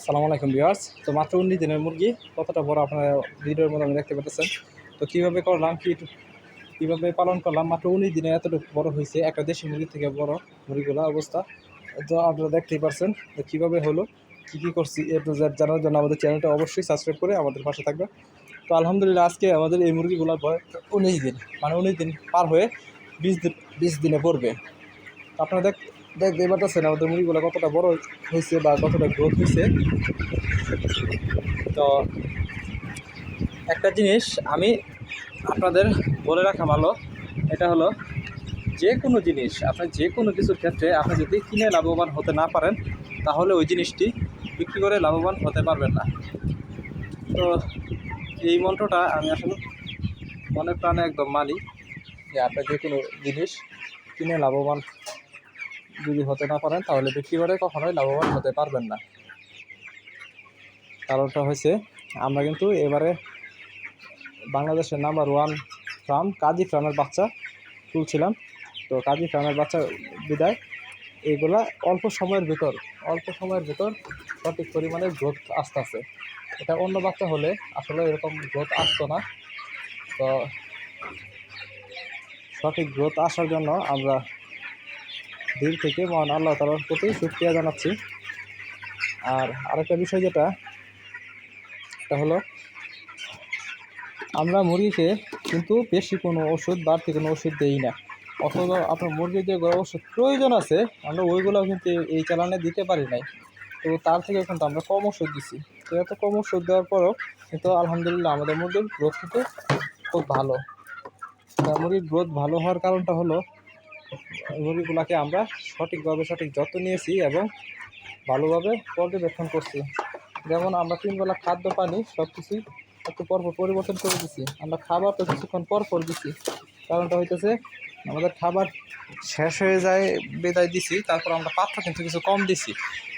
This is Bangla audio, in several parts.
আসসালামু আলাইকুম ভিউয়ার্স। তো মাত্র উনিশ দিনের মুরগি, কতটা বড় আপনারা ভিডিওর মধ্যে আমি দেখতে পাচ্ছেন। তো কীভাবে করলাম, কি কীভাবে পালন করলাম, মাত্র উনিশ দিনে এতটুকু বড় হয়েছে, একটা দেশি মুরগির থেকে বড় মুরগিগুলো অবস্থা। তো আপনারা দেখতেই পারছেন তো কীভাবে হলো, কী কী করছি এ টু জেড জানার জন্য আমাদের চ্যানেলটা অবশ্যই সাবস্ক্রাইব করে আমাদের পাশে থাকবে তো আলহামদুলিল্লাহ আজকে আমাদের এই মুরগিগুলো উনিশ দিন মানে উনিশ দিন পার হয়ে বিশ দিন, বিশ দিনে পড়বে। আপনারা দেখ দেখতে পারতেছেন আমাদের মুরগিগুলো কতটা বড় হয়েছে বা কতটা গ্রোথ হয়েছে। তো একটা জিনিস আমি আপনাদের বলে রাখা ভালো, এটা হলো যে কোনো জিনিস, আপনি যে কোনো কিছুর ক্ষেত্রে আপনি যদি কিনে লাভবান হতে না পারেন, তাহলে ওই জিনিসটি বিক্রি করে লাভবান হতে পারবেন না। তো এই মন্ত্রটা আমি আসলে মনে প্রাণে একদম মানি যে আপনি যে কোনো জিনিস কিনে লাভবান যদি হতে না পারেন, তাহলে বিক্রি করে কখনোই লাভবান হতে পারবেন না। কারণটা হয়েছে, আমরা কিন্তু এবারে বাংলাদেশের নাম্বার ওয়ান ফার্ম কাজী ফার্মের বাচ্চা তুলছিলাম। তো কাজী ফার্মের বাচ্চা বিদায়। এগুলা অল্প সময়ের ভিতর, অল্প সময়ের ভিতর সঠিক পরিমাণে গ্রোথ আসতে আছে এটা অন্য বাচ্চা হলে আসলে এরকম গ্রোথ আসতো না। তো সঠিক গ্রোথ আসার জন্য আমরা দিল থেকে মহান আল্লাহ তালার প্রতি শুক্রিয়া জানাচ্ছি। আর আরেকটা বিষয় যেটা, এটা হলো, আমরা মুরগিকে কিন্তু বেশি কোনো ওষুধ, বাড়তি কোনো ওষুধ দেই না। অথবা আপনার মুরগির যে ওষুধ প্রয়োজন আছে, আমরা ওইগুলো কিন্তু এই চালানে দিতে পারি নাই। তো তার থেকে কিন্তু আমরা কম ওষুধ দিছি। তো এত কম ওষুধ দেওয়ার পরও কিন্তু আলহামদুলিল্লাহ আমাদের মুরগির গ্রোথ কিন্তু খুব ভালো। মুরগির গ্রোথ ভালো হওয়ার কারণটা হলো মুরগিগুলোকে আমরা সঠিকভাবে সঠিক যত্ন নিয়েছি এবং ভালোভাবে পর্যবেক্ষণ করছি। যেমন আমরা তিনবেলা খাদ্য পানি সব কিছুই একটু পরপর পরিবর্তন করে দিছি। আমরা খাবার তো কিছুক্ষণ পর পর দিছি। কারণটা হইতেছে আমাদের খাবার শেষ হয়ে যায়, বিদায় দিছি, তারপর আমরা পাত্র কিন্তু কিছু কম দিছি।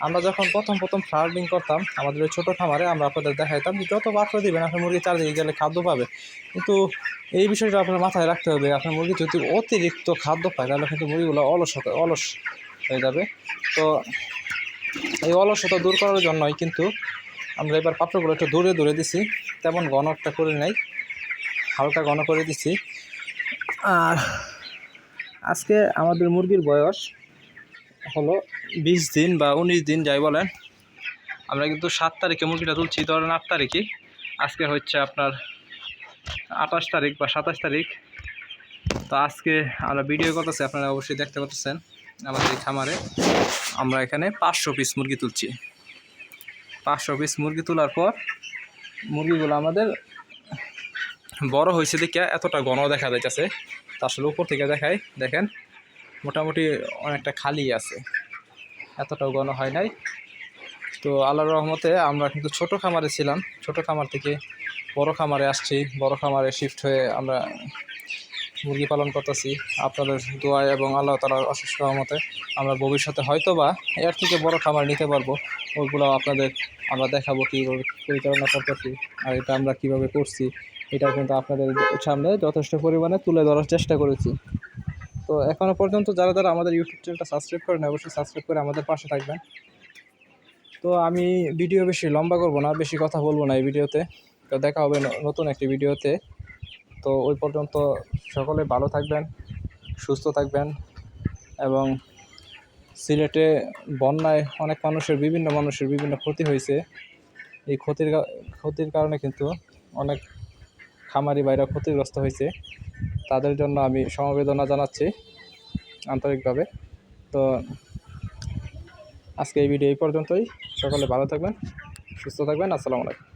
আমরা যখন প্রথম প্রথম ফার্মিং করতাম, আমাদের ওই ছোটো খামারে আমরা আপনাদের দেখাইতাম যে যত পাত্র দিবেন, আপনার মুরগি চারদিকে গেলে খাদ্য পাবে। কিন্তু এই বিষয়টা আপনার মাথায় রাখতে হবে, আপনার মুরগি যদি অতিরিক্ত খাদ্য পায়, তাহলে কিন্তু মুরগিগুলো অলস অলস হয়ে যাবে। তো এই অলসতা দূর করার জন্যই কিন্তু আমরা এবার পাত্রগুলো একটু দূরে দূরে দিছি, তেমন ঘন একটা করে নাই, হালকা ঘন করে দিছি। আর আজকে আমাদের মুরগির বয়স হলো বিশ দিন বা উনিশ দিন, যাই বলেন। আমরা কিন্তু সাত তারিখে মুরগিটা তুলছি ধরেন আট তারিখে আজকে হচ্ছে আপনার আঠাশ তারিখ বা সাতাশ তারিখ। তো আজকে আমরা ভিডিও করতেছি, আপনারা অবশ্যই দেখতে পাচ্ছেন আমাদের এই খামারে। আমরা এখানে পাঁচশো পিস মুরগি তুলছি। পাঁচশো পিস মুরগি তোলার পর মুরগিগুলো আমাদের বড় হয়েছে দেখে এতটা ঘন দেখা যাইতেছে। আসলে উপর থেকে দেখাই, দেখেন, মোটামুটি অনেকটা খালি আছে। এতটাও ঘন হয় নাই। তো আল্লাহর রহমতে আমরা কিন্তু ছোট খামারে ছিলাম। ছোট খামার থেকে বড় খামারে আসছি। বড় খামারে শিফট হয়ে আমরা মুরগি পালন করতেছি। আপনাদের দোয়া এবং আল্লাহ তালার অশেষ রহমতে আমরা ভবিষ্যতে হয়তো বা এর থেকে বড় খামার নিতে পারব। ওগুলো আপনাদের আমরা দেখাবো কীভাবে পরিচালনা করতেছি, আর এটা আমরা কীভাবে করছি। এটা কিন্তু আপনাদের সামনে যথেষ্ট পরিমাণে তুলে ধরার চেষ্টা করেছি। তো এখনও পর্যন্ত যারা যারা আমাদের ইউটিউব চ্যানেলটা সাবস্ক্রাইব করেন, অবশ্যই সাবস্ক্রাইব করে আমাদের পাশে থাকবেন। তো আমি ভিডিও বেশি লম্বা করব না, বেশি কথা বলব না এই ভিডিওতে তো দেখা হবে নতুন একটি ভিডিওতে তো ওই পর্যন্ত সকলে ভালো থাকবেন, সুস্থ থাকবেন এবং সিলেটে বন্যায় অনেক মানুষের, বিভিন্ন মানুষের বিভিন্ন ক্ষতি হয়েছে। এই ক্ষতির ক্ষতির কারণে কিন্তু অনেক খামারি বাইরা ক্ষতিগ্রস্ত হয়েছে, তাদের জন্য আমি সমবেদনা জানাচ্ছি আন্তরিকভাবে। তো আজকে এই ভিডিও এই পর্যন্তই। সকলে ভালো থাকবেন, সুস্থ থাকবেন। আসসালামু আলাইকুম।